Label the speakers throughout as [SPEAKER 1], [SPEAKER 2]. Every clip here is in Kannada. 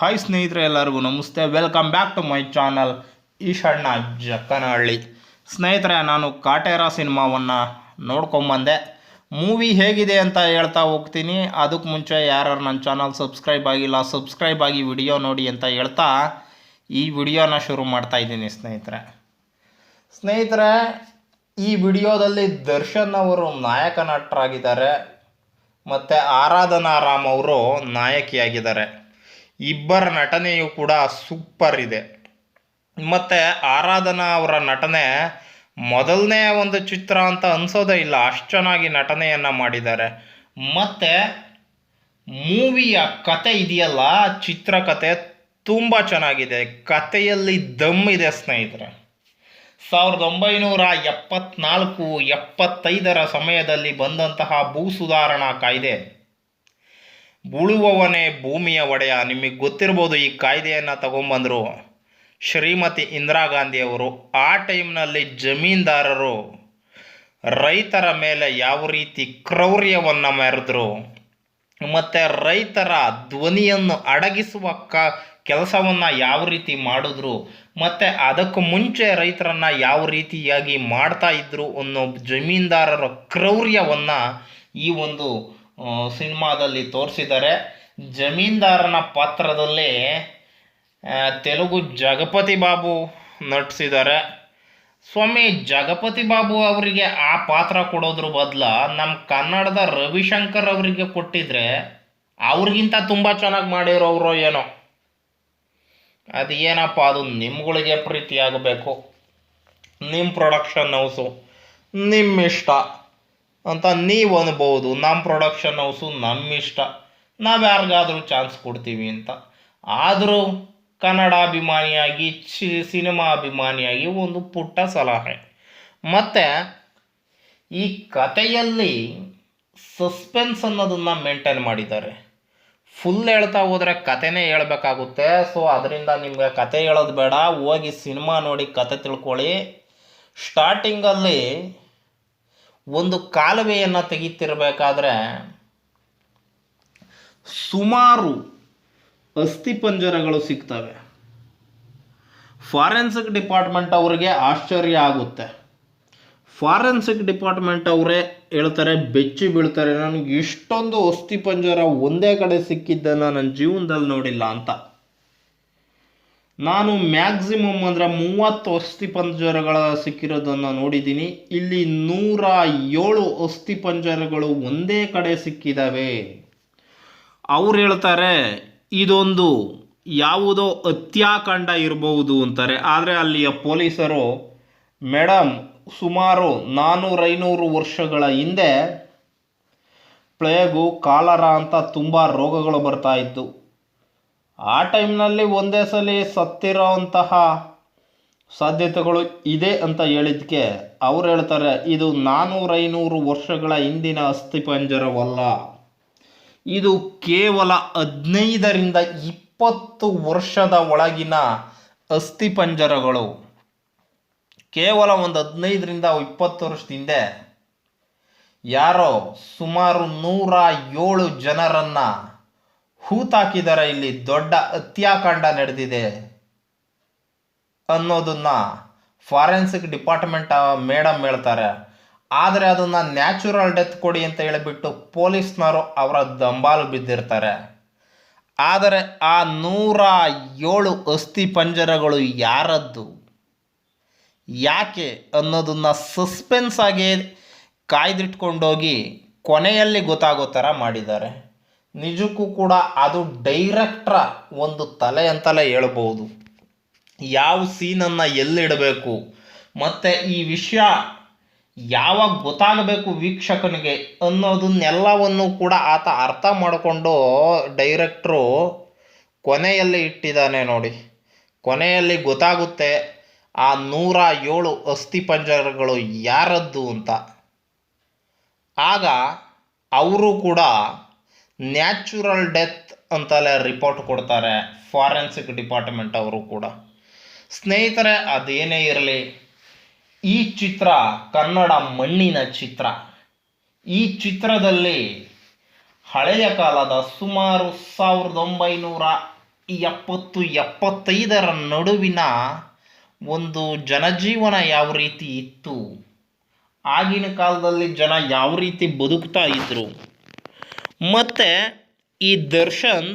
[SPEAKER 1] ಹಾಯ್ ಸ್ನೇಹಿತರೆ ಎಲ್ಲರಿಗೂ ನಮಸ್ತೆ. Welcome back to my channel Eshanna Jakkanahalli. ಸ್ನೇಹಿತರೆ, ನಾನು ಕಾಟೇರ ಸಿನಿಮಾವನ್ನು ನೋಡ್ಕೊಂಬಂದೆ. ಮೂವಿ ಹೇಗಿದೆ ಅಂತ ಹೇಳ್ತಾ ಹೋಗ್ತೀನಿ. ಅದಕ್ಕೆ ಮುಂಚೆ ಯಾರು ನನ್ನ ಚಾನಲ್ ಸಬ್ಸ್ಕ್ರೈಬ್ ಆಗಿಲ್ಲ ಸಬ್ಸ್ಕ್ರೈಬ್ ಆಗಿ ವಿಡಿಯೋ ನೋಡಿ ಅಂತ ಹೇಳ್ತಾ ಈ ವಿಡಿಯೋನ ಶುರು ಮಾಡ್ತಾ ಇದ್ದೀನಿ ಸ್ನೇಹಿತರೆ. ಸ್ನೇಹಿತರೆ, ಈ ವಿಡಿಯೋದಲ್ಲಿ ದರ್ಶನ್ ಅವರು ನಾಯಕ ನಟರಾಗಿದ್ದಾರೆ ಮತ್ತು ಆರಾಧನಾ ರಾಮ್ ಅವರು ನಾಯಕಿಯಾಗಿದ್ದಾರೆ. ಇಬ್ಬರ ನಟನೆಯು ಕೂಡ ಸೂಪರ್ ಇದೆ. ಮತ್ತು ಆರಾಧನಾ ಅವರ ನಟನೆ ಮೊದಲನೇ ಒಂದು ಚಿತ್ರ ಅಂತ ಅನ್ಸೋದೇ ಇಲ್ಲ, ಅಷ್ಟು ಚೆನ್ನಾಗಿ ನಟನೆಯನ್ನು ಮಾಡಿದ್ದಾರೆ. ಮತ್ತು ಮೂವಿಯ ಕತೆ ಇದೆಯಲ್ಲ ಚಿತ್ರಕತೆ ತುಂಬ ಚೆನ್ನಾಗಿದೆ. ಕಥೆಯಲ್ಲಿ ದಮ್ ಇದೆ ಸ್ನೇಹಿತರೆ. ಸಾವಿರದ ಒಂಬೈನೂರ ಎಪ್ಪತ್ನಾಲ್ಕು, ಎಪ್ಪತ್ತೈದರ ಸಮಯದಲ್ಲಿ ಬಂದಂತಹ ಭೂ ಸುಧಾರಣಾ ಕಾಯ್ದೆ. ಬುಳುವವನೇ ಭೂಮಿಯ ಒಡೆಯ. ನಿಮಗೆ ಗೊತ್ತಿರ್ಬೋದು ಈ ಕಾಯ್ದೆಯನ್ನು ತಗೊಂಬಂದರು ಶ್ರೀಮತಿ ಇಂದಿರಾ ಗಾಂಧಿಯವರು. ಆ ಟೈಮ್ನಲ್ಲಿ ಜಮೀನ್ದಾರರು ರೈತರ ಮೇಲೆ ಯಾವ ರೀತಿ ಕ್ರೌರ್ಯವನ್ನು ಮೆರೆದ್ರು. ಮತ್ತು ರೈತರ ಧ್ವನಿಯನ್ನು ಅಡಗಿಸುವ ಕ ಕೆಲಸವನ್ನು ಯಾವ ರೀತಿ ಮಾಡಿದ್ರು. ಮತ್ತು ಅದಕ್ಕೂ ಮುಂಚೆ ರೈತರನ್ನು ಯಾವ ರೀತಿಯಾಗಿ ಮಾಡ್ತಾ ಇದ್ದರು ಅನ್ನೋ ಜಮೀನ್ದಾರರ ಕ್ರೌರ್ಯವನ್ನು ಈ ಒಂದು ಸಿನಿಮಾದಲ್ಲಿ ತೋರಿಸಿದ್ದಾರೆ. ಜಮೀನ್ದಾರನ ಪಾತ್ರದಲ್ಲಿ ತೆಲುಗು ಜಗಪತಿ ಬಾಬು ನಟಿಸಿದ್ದಾರೆ. ಸ್ವಾಮಿ, ಜಗಪತಿ ಬಾಬು ಅವರಿಗೆ ಆ ಪಾತ್ರ ಕೊಡೋದ್ರ ಬದಲ ನಮ್ಮ ಕನ್ನಡದ ರವಿಶಂಕರ್ ಅವರಿಗೆ ಕೊಟ್ಟಿದ್ರೆ ಅವ್ರಿಗಿಂತ ತುಂಬ ಚೆನ್ನಾಗಿ ಮಾಡಿರೋರು ಏನೋ. ಅದು ಏನಪ್ಪ, ಅದು ನಿಮ್ಗಳಿಗೆ ಪ್ರೀತಿಯಾಗಬೇಕು. ನಿಮ್ಮ ಪ್ರೊಡಕ್ಷನ್ ಹೌಸು. ನಿಮ್ಮ ಇಷ್ಟ ಅಂತ ನೀವು ಅನ್ಬೋದು. ನಮ್ಮ ಪ್ರೊಡಕ್ಷನ್ ಹೌಸು ನಮ್ಮ ಇಷ್ಟ ನಾವು ಯಾರಿಗಾದ್ರೂ ಚಾನ್ಸ್ ಕೊಡ್ತೀವಿ ಅಂತ. ಆದರೂ ಕನ್ನಡ ಅಭಿಮಾನಿಯಾಗಿ, ಚಿ, ಸಿನಿಮಾ ಅಭಿಮಾನಿಯಾಗಿ ಒಂದು ಪುಟ್ಟ ಸಲಹೆ. ಮತ್ತು ಈ ಕಥೆಯಲ್ಲಿ ಸಸ್ಪೆನ್ಸ್ ಅನ್ನೋದನ್ನು ಮೇಂಟೈನ್ ಮಾಡಿದ್ದಾರೆ. ಫುಲ್ ಹೇಳ್ತಾ ಹೋದರೆ ಕತೆನೇ ಹೇಳ್ಬೇಕಾಗುತ್ತೆ. ಸೊ ಅದರಿಂದ ನಿಮಗೆ ಕತೆ ಹೇಳೋದು ಬೇಡ. ಹೋಗಿ ಸಿನಿಮಾ ನೋಡಿ ಕತೆ ತಿಳ್ಕೊಳ್ಳಿ. ಸ್ಟಾರ್ಟಿಂಗಲ್ಲಿ ಒಂದು ಕಾಲುವೆಯನ್ನು ತೆಗೀತಿರ್ಬೇಕಾದ್ರೆ ಸುಮಾರು ಅಸ್ಥಿಪಂಜರಗಳು ಸಿಗ್ತವೆ. ಫಾರೆನ್ಸಿಕ್ ಡಿಪಾರ್ಟ್ಮೆಂಟ್ ಅವರಿಗೆ ಆಶ್ಚರ್ಯ ಆಗುತ್ತೆ. ಫಾರೆನ್ಸಿಕ್ ಡಿಪಾರ್ಟ್ಮೆಂಟ್ ಅವರೇ ಹೇಳ್ತಾರೆ, ಬೆಚ್ಚಿ ಬೀಳ್ತಾರೆ, ನನಗೆ ಇಷ್ಟೊಂದು ಅಸ್ಥಿಪಂಜರ ಒಂದೇ ಕಡೆ ಸಿಕ್ಕಿದ್ದನ್ನು ನನ್ನ ಜೀವನದಲ್ಲಿ ನೋಡಿಲ್ಲ ಅಂತ. ನಾನು ಮ್ಯಾಕ್ಸಿಮಮ್ ಅಂದರೆ ಮೂವತ್ತು ಅಸ್ಥಿಪಂಜರಗಳ ಸಿಕ್ಕಿರೋದನ್ನು ನೋಡಿದ್ದೀನಿ. ಇಲ್ಲಿ ನೂರ ಏಳು ಅಸ್ಥಿಪಂಜರಗಳು ಒಂದೇ ಕಡೆ ಸಿಕ್ಕಿದ್ದಾವೆ ಅವ್ರು ಹೇಳ್ತಾರೆ, ಇದೊಂದು ಯಾವುದೋ ಹತ್ಯಾಕಾಂಡ ಇರಬಹುದು ಅಂತಾರೆ. ಆದರೆ ಅಲ್ಲಿಯ ಪೊಲೀಸರು ಮೇಡಮ್ ಸುಮಾರು ನಾನ್ನೂರೈನೂರು ವರ್ಷಗಳ ಹಿಂದೆ ಪ್ಲೇಗು, ಕಾಲರ ಅಂತ ತುಂಬ ರೋಗಗಳು ಬರ್ತಾ ಇತ್ತು ಆ ಟೈಮ್ನಲ್ಲಿ ಒಂದೇ ಸಲ ಸತ್ತಿರೋಂತಹ ಸಾಧ್ಯತೆಗಳು ಇದೆ ಅಂತ ಹೇಳಿದ್ಕೆ ಅವ್ರು ಹೇಳ್ತಾರೆ, ಇದು ನಾನ್ನೂರೈನೂರು ವರ್ಷಗಳ ಹಿಂದಿನ ಅಸ್ಥಿಪಂಜರವಲ್ಲ. ಇದು ಕೇವಲ ಹದಿನೈದರಿಂದ ಇಪ್ಪತ್ತು ವರ್ಷದ ಒಳಗಿನ ಅಸ್ಥಿಪಂಜರಗಳು. ಕೇವಲ ಒಂದು ಹದಿನೈದರಿಂದ ಇಪ್ಪತ್ತು ವರ್ಷದ ಹಿಂದೆ ಯಾರೋ ಸುಮಾರು ನೂರ ಏಳು ಜನರನ್ನ ಹೂತಾಕಿದ್ದಾರೆ ಇಲ್ಲಿ ದೊಡ್ಡ ಹತ್ಯಾಕಾಂಡ ನಡೆದಿದೆ ಅನ್ನೋದನ್ನ ಫಾರೆನ್ಸಿಕ್ ಡಿಪಾರ್ಟ್ಮೆಂಟ್ ಮೇಡಮ್ ಹೇಳ್ತಾರೆ. ಆದರೆ ಅದನ್ನು ನ್ಯಾಚುರಲ್ ಡೆತ್ ಕೊಡಿ ಅಂತ ಹೇಳಿಬಿಟ್ಟು ಪೊಲೀಸ್ನವರು ಅವರ ದಂಬಾಲು ಬಿದ್ದಿರ್ತಾರೆ. ಆದರೆ ಆ ನೂರ ಏಳು ಅಸ್ಥಿ ಪಂಜರಗಳು ಯಾರದ್ದು? ಯಾಕೆ ಅನ್ನೋದನ್ನು ಸಸ್ಪೆನ್ಸ್ ಆಗಿ ಕಾಯ್ದಿಟ್ಕೊಂಡೋಗಿ ಕೊನೆಯಲ್ಲಿ ಗೊತ್ತಾಗೋ ಥರ ಮಾಡಿದ್ದಾರೆ. ನಿಜಕ್ಕೂ ಕೂಡ ಅದು ಡೈರೆಕ್ಟ್ರ ಒಂದು ತಲೆ ಅಂತಲೇ ಹೇಳ್ಬೋದು. ಯಾವ ಸೀನನ್ನು ಎಲ್ಲಿಡಬೇಕು? ಮತ್ತು ಈ ವಿಷಯ ಯಾವಾಗ ಗೊತ್ತಾಗಬೇಕು ವೀಕ್ಷಕನಿಗೆ ಅನ್ನೋದನ್ನೆಲ್ಲವನ್ನು ಕೂಡ ಆತ ಅರ್ಥ ಮಾಡಿಕೊಂಡು ಡೈರೆಕ್ಟ್ರು ಕೊನೆಯಲ್ಲಿ ಇಟ್ಟಿದ್ದಾನೆ ನೋಡಿ. ಕೊನೆಯಲ್ಲಿ ಗೊತ್ತಾಗುತ್ತೆ ಆ ನೂರ ಏಳು ಅಸ್ಥಿಪಂಜರಗಳು ಯಾರದ್ದು ಅಂತ. ಆಗ ಅವರು ಕೂಡ ನ್ಯಾಚುರಲ್ ಡೆತ್ ಅಂತಲೇ ರಿಪೋರ್ಟ್ ಕೊಡ್ತಾರೆ ಫಾರೆನ್ಸಿಕ್ ಡಿಪಾರ್ಟ್ಮೆಂಟ್ ಅವರು ಕೂಡ. ಸ್ನೇಹಿತರೆ, ಅದೇನೇ ಇರಲಿ, ಈ ಚಿತ್ರ ಕನ್ನಡ ಮಣ್ಣಿನ ಚಿತ್ರ. ಈ ಚಿತ್ರದಲ್ಲಿ ಹಳೆಯ ಕಾಲದ ಸುಮಾರು ಸಾವಿರದ ಒಂಬೈನೂರ ಎಪ್ಪತ್ತು, ಎಪ್ಪತ್ತೈದರ ನಡುವಿನ ಒಂದು ಜನಜೀವನ ಯಾವ ರೀತಿ ಇತ್ತು? ಆಗಿನ ಕಾಲದಲ್ಲಿ ಜನ ಯಾವ ರೀತಿ ಬದುಕ್ತಾ ಇದ್ದರು ಮತ್ತು ಈ ದರ್ಶನ್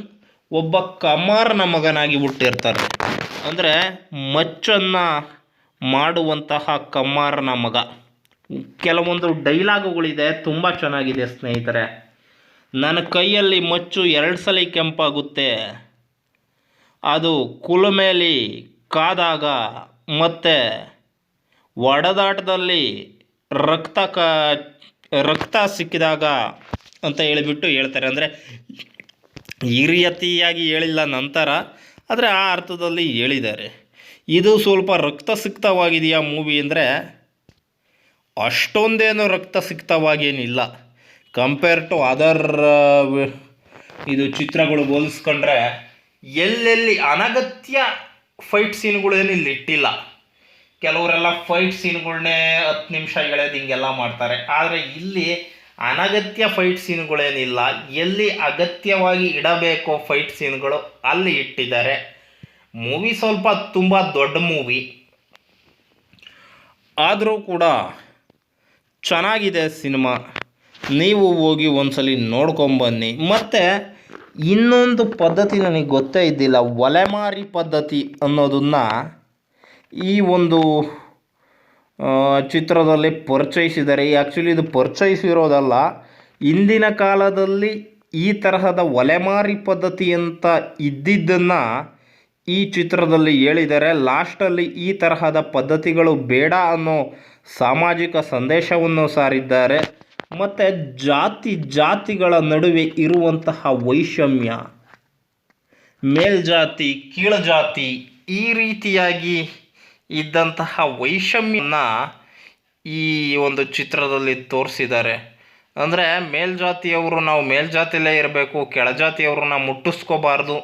[SPEAKER 1] ಒಬ್ಬ ಕಮಾರನ ಮಗನಾಗಿ ಹುಟ್ಟಿರ್ತಾರೆ ಅಂದರೆ ಮಚ್ಚನ್ನು ಮಾಡುವಂತಹ ಕಮ್ಮಾರನ ಮಗ. ಕೆಲವೊಂದು ಡೈಲಾಗುಗಳಿದೆ, ತುಂಬ ಚೆನ್ನಾಗಿದೆ ಸ್ನೇಹಿತರೆ. ನನ್ನ ಕೈಯಲ್ಲಿ ಮಚ್ಚು ಎರಡು ಸಲ ಕೆಂಪಾಗುತ್ತೆ. ಅದು ಕುಲುಮೇಲಿ ಕಾದಾಗ ಮತ್ತು ಒಡೆದಾಟದಲ್ಲಿ ರಕ್ತ ಕ, ರಕ್ತ ಸಿಕ್ಕಿದಾಗ ಅಂತ ಹೇಳಿಬಿಟ್ಟು ಹೇಳ್ತಾರೆ. ಅಂದರೆ ಈ ರೀತಿಯಾಗಿ ಹೇಳಿಲ್ಲ ನಂತರ ಆದರೆ ಆ ಅರ್ಥದಲ್ಲಿ ಹೇಳಿದ್ದಾರೆ. ಇದು ಸ್ವಲ್ಪ ರಕ್ತಸಿಕ್ತವಾಗಿದೆಯಾ ಮೂವಿ ಅಂದರೆ ಅಷ್ಟೊಂದೇನು ರಕ್ತಸಿಕ್ತವಾಗೇನಿಲ್ಲ. ಕಂಪೇರ್ ಟು ಅದರ್ ಇದು ಚಿತ್ರಗಳು ಹೋಲಿಸ್ಕೊಂಡ್ರೆ ಎಲ್ಲೆಲ್ಲಿ ಅನಗತ್ಯ ಫೈಟ್ ಸೀನ್ಗಳೇನು ಇಲ್ಲಿ ಇಟ್ಟಿಲ್ಲ. ಕೆಲವರೆಲ್ಲ ಫೈಟ್ ಸೀನ್ಗಳನ್ನೇ ಹತ್ತು ನಿಮಿಷ ಎಳೆದು ಹಿಂಗೆಲ್ಲ ಮಾಡ್ತಾರೆ. ಆದರೆ ಇಲ್ಲಿ ಅನಗತ್ಯ ಫೈಟ್ ಸೀನ್ಗಳೇನಿಲ್ಲ, ಎಲ್ಲಿ ಅಗತ್ಯವಾಗಿ ಇಡಬೇಕೋ ಫೈಟ್ ಸೀನ್ಗಳು ಅಲ್ಲಿ ಇಟ್ಟಿದ್ದಾರೆ. ಮೂವಿ ಸ್ವಲ್ಪ ತುಂಬ ದೊಡ್ಡ ಮೂವಿ. ಆದರೂ ಕೂಡ ಚೆನ್ನಾಗಿದೆ ಸಿನಿಮಾ. ನೀವು ಹೋಗಿ ಒಂದ್ಸಲಿ ನೋಡ್ಕೊಂಬನ್ನಿ ಮತ್ತು ಇನ್ನೊಂದು ಪದ್ಧತಿ ನನಗೆ ಗೊತ್ತೇ ಇದ್ದಿಲ್ಲ, ಒಲೆಮಾರಿ ಪದ್ಧತಿ ಅನ್ನೋದನ್ನು ಈ ಒಂದು ಚಿತ್ರದಲ್ಲಿ ಪರಿಚಯಿಸಿದ್ದಾರೆ ಆ್ಯಕ್ಚುಲಿ ಇದು ಪರಿಚಯಿಸಿರೋದಲ್ಲ. ಇಂದಿನ ಕಾಲದಲ್ಲಿ ಈ ತರಹದ ಒಲೆಮಾರಿ ಪದ್ಧತಿ ಅಂತ ಇದ್ದಿದ್ದನ್ನು ಈ ಚಿತ್ರದಲ್ಲಿ ಹೇಳಿದ್ದಾರೆ ಲಾಸ್ಟಲ್ಲಿ ಈ ತರಹದ ಪದ್ಧತಿಗಳು ಬೇಡ ಅನ್ನೋ ಸಾಮಾಜಿಕ ಸಂದೇಶವನ್ನು ಸಾರಿದ್ದಾರೆ. ಮತ್ತು ಜಾತಿ, ಜಾತಿಗಳ ನಡುವೆ ಇರುವಂತಹ ವೈಷಮ್ಯ, ಮೇಲ್ಜಾತಿ, ಕೀಳಜಾತಿ ಈ ರೀತಿಯಾಗಿ ಇದ್ದಂತಹ ವೈಷಮ್ಯನ ಈ ಒಂದು ಚಿತ್ರದಲ್ಲಿ ತೋರಿಸಿದ್ದಾರೆ. ಅಂದರೆ ಮೇಲ್ಜಾತಿಯವರು ನಾವು ಮೇಲ್ಜಾತಿಯಲ್ಲೇ ಇರಬೇಕು, ಕೆಳಜಾತಿಯವ್ರನ್ನ ಮುಟ್ಟಿಸ್ಕೋಬಾರ್ದು.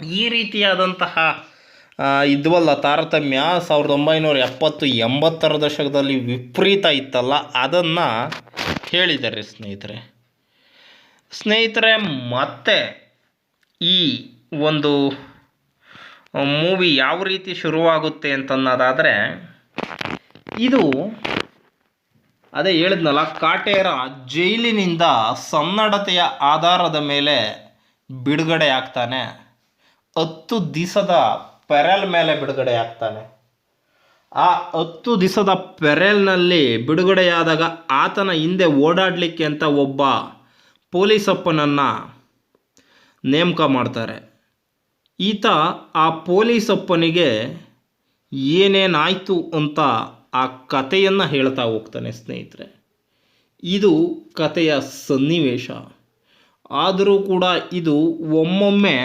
[SPEAKER 1] ಈ ರೀತಿಯಾದಂತಹ ಇದ್ವಲ್ಲ ತಾರತಮ್ಯ ಸಾವಿರದ ಒಂಬೈನೂರ ಎಪ್ಪತ್ತು ಎಂಬತ್ತರ ದಶಕದಲ್ಲಿ ವಿಪರೀತ ಇತ್ತಲ್ಲ, ಅದನ್ನು ಹೇಳಿದ್ದಾರೆ ಸ್ನೇಹಿತರೆ. ಸ್ನೇಹಿತರೆ, ಮತ್ತೆ ಈ ಒಂದು ಮೂವಿ ಯಾವ ರೀತಿ ಶುರುವಾಗುತ್ತೆ ಅಂತನ್ನೋದಾದರೆ, ಇದು ಅದೇ ಹೇಳಿದ್ನಲ್ಲ, ಕಾಟೇರ ಜೈಲಿನಿಂದ ಸನ್ನಡತೆಯ ಆಧಾರದ ಮೇಲೆ ಬಿಡುಗಡೆ ಆಗ್ತಾನೆ. ಹತ್ತು ದಿಸದ ಪೆರಲ್ ಮೇಲೆ ಬಿಡುಗಡೆ ಆಗ್ತಾನೆ. ಆ ಹತ್ತು ದಿಸದ ಪೆರೇಲ್ನಲ್ಲಿ ಬಿಡುಗಡೆಯಾದಾಗ ಆತನ ಹಿಂದೆ ಓಡಾಡಲಿಕ್ಕೆ ಅಂತ ಒಬ್ಬ ಪೊಲೀಸಪ್ಪನನ್ನು ನೇಮಕ ಮಾಡ್ತಾರೆ. ಈತ ಆ ಪೊಲೀಸಪ್ಪನಿಗೆ, ಏನೇನಾಯಿತು ಅಂತ ಆ ಕಥೆಯನ್ನು ಹೇಳ್ತಾ ಹೋಗ್ತಾನೆ ಸ್ನೇಹಿತರೆ. ಇದು ಕಥೆಯ ಸನ್ನಿವೇಶ. ಆದರೂ ಕೂಡ ಇದು ಒಮ್ಮೊಮ್ಮೆ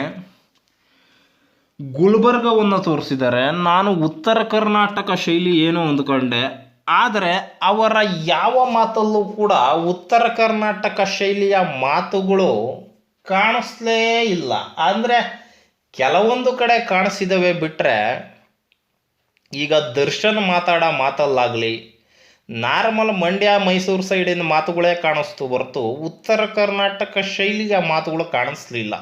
[SPEAKER 1] ಗುಲ್ಬರ್ಗವನ್ನು ತೋರಿಸಿದ್ದಾರೆ. ನಾನು ಉತ್ತರ ಕರ್ನಾಟಕ ಶೈಲಿ ಏನು ಅಂದ್ಕೊಂಡೆ ಆದರೆ ಅವರ ಯಾವ ಮಾತಲ್ಲೂ ಕೂಡ ಉತ್ತರ ಕರ್ನಾಟಕ ಶೈಲಿಯ ಮಾತುಗಳು ಕಾಣಿಸ್ಲೇ ಇಲ್ಲ. ಅಂದರೆ ಕೆಲವೊಂದು ಕಡೆ ಕಾಣಿಸಿದವೆ ಬಿಟ್ಟರೆ ಈಗ ದರ್ಶನ್ ಮಾತಾಡೋ ಮಾತಲ್ಲಾಗಲಿ, ನಾರ್ಮಲ್ ಮಂಡ್ಯ, ಮೈಸೂರು ಸೈಡಿನ ಮಾತುಗಳೇ ಕಾಣಿಸ್ತು ಹೊರತು ಉತ್ತರ ಕರ್ನಾಟಕ ಶೈಲಿಯ ಮಾತುಗಳು ಕಾಣಿಸ್ಲಿಲ್ಲ.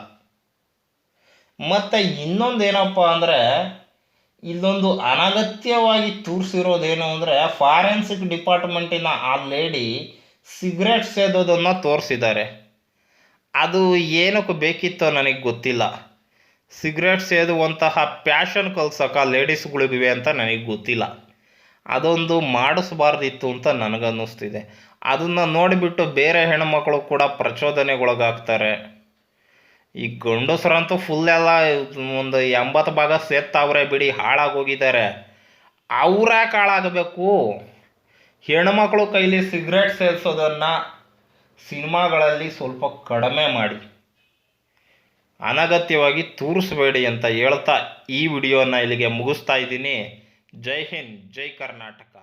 [SPEAKER 1] ಮತ್ತು ಇನ್ನೊಂದೇನಪ್ಪ ಅಂದರೆ, ಇಲ್ಲೊಂದು ಅನಗತ್ಯವಾಗಿ ತೋರಿಸಿರೋದೇನು ಅಂದರೆ ಫಾರೆನ್ಸಿಕ್ ಡಿಪಾರ್ಟ್ಮೆಂಟಿನ ಆ ಲೇಡಿ ಸಿಗರೇಟ್ ಸೇದೋದನ್ನು ತೋರಿಸಿದ್ದಾರೆ. ಅದು ಏನಕ್ಕೆ ಬೇಕಿತ್ತೋ ನನಗೆ ಗೊತ್ತಿಲ್ಲ. ಸಿಗರೇಟ್ ಸೇದುವಂತಹ ಪ್ಯಾಷನ್ ಕಲ್ಸೋಕೆ ಲೇಡೀಸ್ಗಳಿಗಿವೆ ಅಂತ ನನಗೆ ಗೊತ್ತಿಲ್ಲ. ಅದೊಂದು ಮಾಡಿಸ್ಬಾರ್ದಿತ್ತು ಅಂತ ನನಗನ್ನಿಸ್ತಿದೆ. ಅದನ್ನು ನೋಡಿಬಿಟ್ಟು ಬೇರೆ ಹೆಣ್ಮಕ್ಳು ಕೂಡ ಪ್ರಚೋದನೆಗೊಳಗಾಗ್ತಾರೆ. ಈ ಗಂಡಸರಂತೂ ಫುಲ್ ಎಲ್ಲ ಒಂದು ಎಂಬತ್ತು ಭಾಗ ಸೇತ್ತಾವ್ರೆ ಬಿಡಿ, ಹಾಳಾಗೋಗಿದ್ದಾರೆ. ಅವರೇ ಕಾಳಾಗಬೇಕು. ಹೆಣ್ಮಕ್ಳು ಕೈಲಿ ಸಿಗರೇಟ್ ಸೇರಿಸೋದನ್ನು ಸಿನಿಮಾಗಳಲ್ಲಿ ಸ್ವಲ್ಪ ಕಡಿಮೆ ಮಾಡಿ. ಅನಗತ್ಯವಾಗಿ ತೂರಿಸಬೇಡಿ ಅಂತ ಹೇಳ್ತಾ ಈ ವಿಡಿಯೋನ ಇಲ್ಲಿಗೆ ಮುಗಿಸ್ತಾ ಇದ್ದೀನಿ. ಜೈ ಹಿಂದ್ ಜೈ ಕರ್ನಾಟಕ.